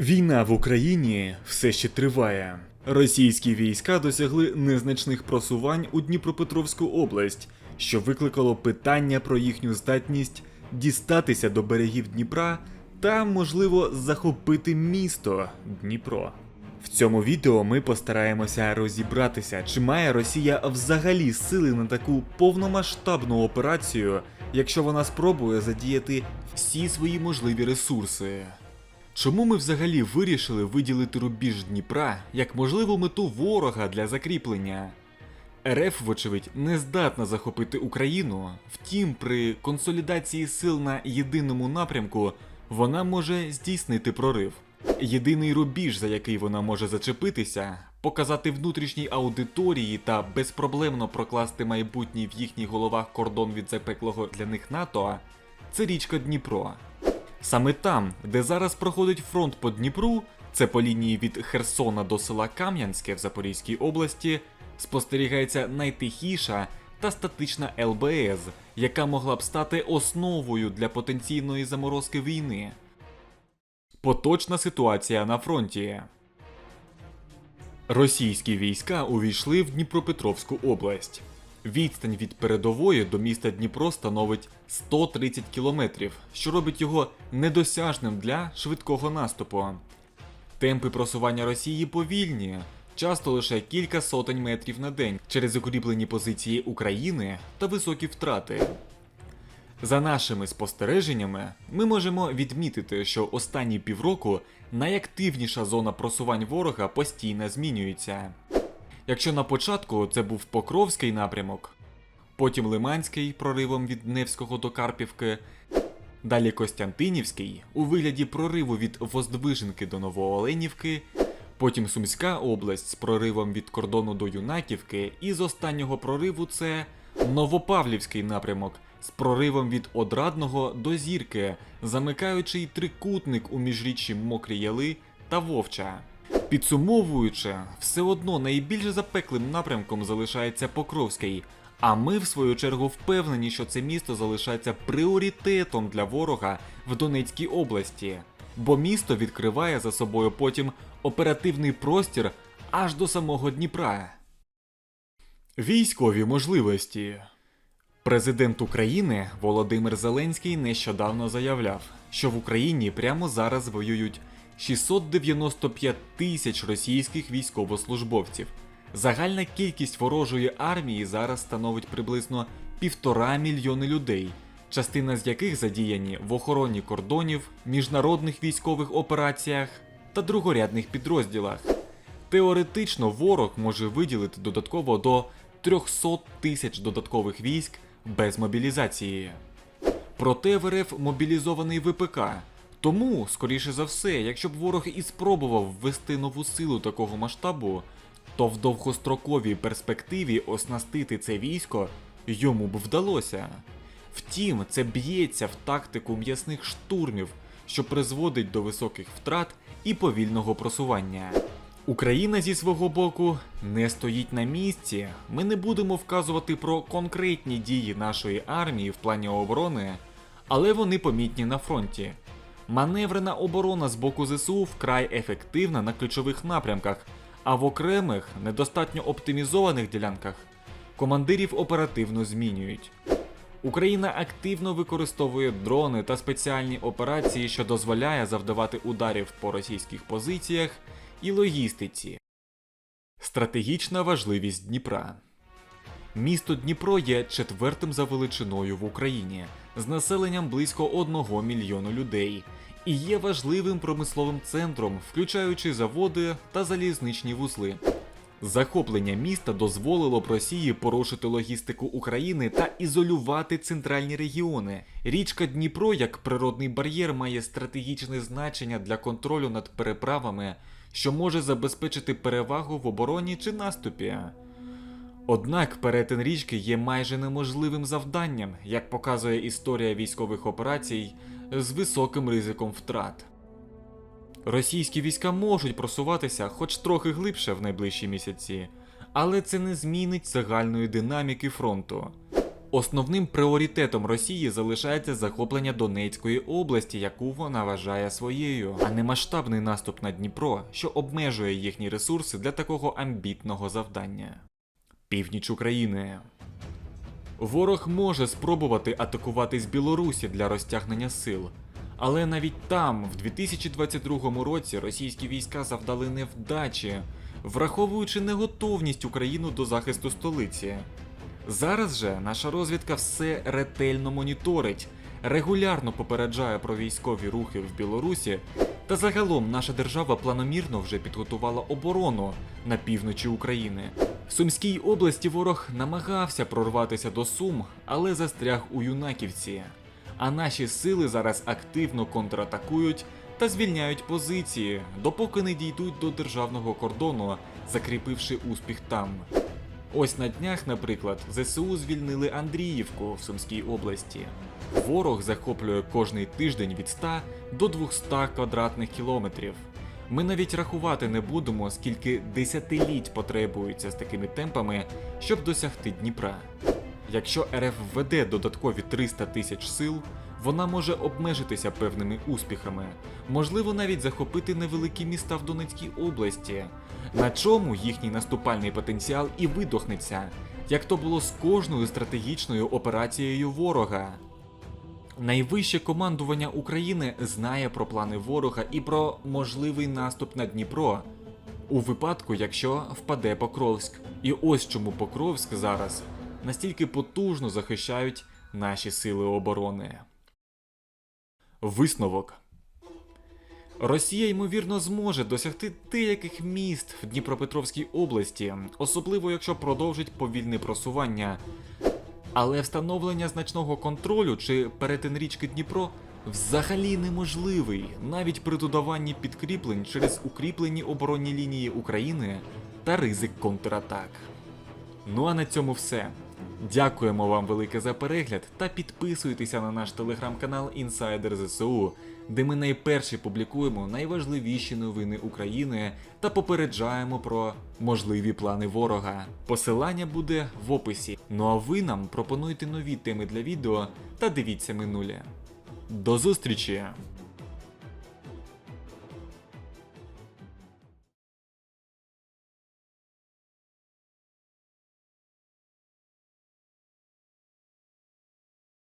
Війна в Україні все ще триває. Російські війська досягли незначних просувань у Дніпропетровську область, що викликало питання про їхню здатність дістатися до берегів Дніпра та, можливо, захопити місто Дніпро. В цьому відео ми постараємося розібратися, чи має Росія взагалі сили на таку повномасштабну операцію, якщо вона спробує задіяти всі свої можливі ресурси. Чому ми взагалі вирішили виділити рубіж Дніпра як можливу мету ворога для закріплення? РФ, вочевидь, не здатна захопити Україну, втім, при консолідації сил на єдиному напрямку вона може здійснити прорив. Єдиний рубіж, за який вона може зачепитися, показати внутрішній аудиторії та безпроблемно прокласти майбутній в їхніх головах кордон від запеклого для них НАТО, це річка Дніпро. Саме там, де зараз проходить фронт по Дніпру, це по лінії від Херсона до села Кам'янське в Запорізькій області, спостерігається найтихіша та статична ЛБС, яка могла б стати основою для потенційної заморозки війни. Поточна ситуація на фронті. Російські війська увійшли в Дніпропетровську область. Відстань від передової до міста Дніпро становить 130 кілометрів, що робить його недосяжним для швидкого наступу. Темпи просування Росії повільні, часто лише кілька сотень метрів на день через укріплені позиції України та високі втрати. За нашими спостереженнями, ми можемо відмітити, що останні півроку найактивніша зона просувань ворога постійно змінюється. Якщо на початку це був Покровський напрямок, потім Лиманський проривом від Невського до Карпівки, далі Костянтинівський у вигляді прориву від Воздвиженки до Новооленівки, потім Сумська область з проривом від кордону до Юнаківки, і з останнього прориву це Новопавлівський напрямок з проривом від Одрадного до Зірки, замикаючий трикутник у міжріччі Мокрі Яли та Вовча. Підсумовуючи, все одно найбільш запеклим напрямком залишається Покровський. А ми, в свою чергу, впевнені, що це місто залишається пріоритетом для ворога в Донецькій області, бо місто відкриває за собою потім оперативний простір аж до самого Дніпра. Військові можливості. Президент України Володимир Зеленський нещодавно заявляв, що в Україні прямо зараз воюють 695 тисяч російських військовослужбовців. Загальна кількість ворожої армії зараз становить приблизно півтора мільйони людей, частина з яких задіяні в охороні кордонів, міжнародних військових операціях та другорядних підрозділах. Теоретично ворог може виділити додатково до 300 тисяч додаткових військ без мобілізації. Проте в РФ мобілізований ВПК. Тому, скоріше за все, якщо б ворог і спробував ввести нову силу такого масштабу, то в довгостроковій перспективі оснастити це військо йому б вдалося. Втім, це б'ється в тактику м'ясних штурмів, що призводить до високих втрат і повільного просування. Україна зі свого боку не стоїть на місці. Ми не будемо вказувати про конкретні дії нашої армії в плані оборони, але вони помітні на фронті. Маневрена оборона з боку ЗСУ вкрай ефективна на ключових напрямках, а в окремих, недостатньо оптимізованих ділянках командирів оперативно змінюють. Україна активно використовує дрони та спеціальні операції, що дозволяє завдавати ударів по російських позиціях і логістиці. Стратегічна важливість Дніпра. Місто Дніпро є четвертим за величиною в Україні з населенням близько 1 мільйону людей і є важливим промисловим центром, включаючи заводи та залізничні вузли. Захоплення міста дозволило б Росії порушити логістику України та ізолювати центральні регіони. Річка Дніпро як природний бар'єр має стратегічне значення для контролю над переправами, що може забезпечити перевагу в обороні чи наступі. Однак перетин річки є майже неможливим завданням, як показує історія військових операцій з високим ризиком втрат. Російські війська можуть просуватися хоч трохи глибше в найближчі місяці, але це не змінить загальної динаміки фронту. Основним пріоритетом Росії залишається захоплення Донецької області, яку вона вважає своєю, а не масштабний наступ на Дніпро, що обмежує їхні ресурси для такого амбітного завдання. Північ України. Ворог може спробувати атакувати з Білорусі для розтягнення сил. Але навіть там, в 2022 році, російські війська завдали невдачі, враховуючи неготовність України до захисту столиці. Зараз же наша розвідка все ретельно моніторить, регулярно попереджає про військові рухи в Білорусі, та загалом наша держава планомірно вже підготувала оборону на півночі України. В Сумській області ворог намагався прорватися до Сум, але застряг у Юнаківці. А наші сили зараз активно контратакують та звільняють позиції, допоки не дійдуть до державного кордону, закріпивши успіх там. Ось на днях, наприклад, ЗСУ звільнили Андріївку в Сумській області. Ворог захоплює кожний тиждень від 100 до 200 квадратних кілометрів. Ми навіть рахувати не будемо, скільки десятиліть потребується з такими темпами, щоб досягти Дніпра. Якщо РФ введе додаткові 300 тисяч сил, вона може обмежитися певними успіхами, можливо навіть захопити невеликі міста в Донецькій області, на чому їхній наступальний потенціал і видохнеться, як то було з кожною стратегічною операцією ворога. Найвище командування України знає про плани ворога і про можливий наступ на Дніпро у випадку, якщо впаде Покровськ. І ось чому Покровськ зараз настільки потужно захищають наші сили оборони. Висновок. Росія, ймовірно, зможе досягти деяких міст в Дніпропетровській області, особливо якщо продовжить повільне просування. Але встановлення значного контролю чи перетин річки Дніпро взагалі неможливий, навіть при додаванні підкріплень через укріплені оборонні лінії України та ризик контратак. Ну а на цьому все. Дякуємо вам велике за перегляд та підписуйтеся на наш телеграм-канал Інсайдер ЗСУ, де ми найперші публікуємо найважливіші новини України та попереджаємо про можливі плани ворога. Посилання буде в описі. Ну а ви нам пропонуйте нові теми для відео та дивіться минуле. До зустрічі!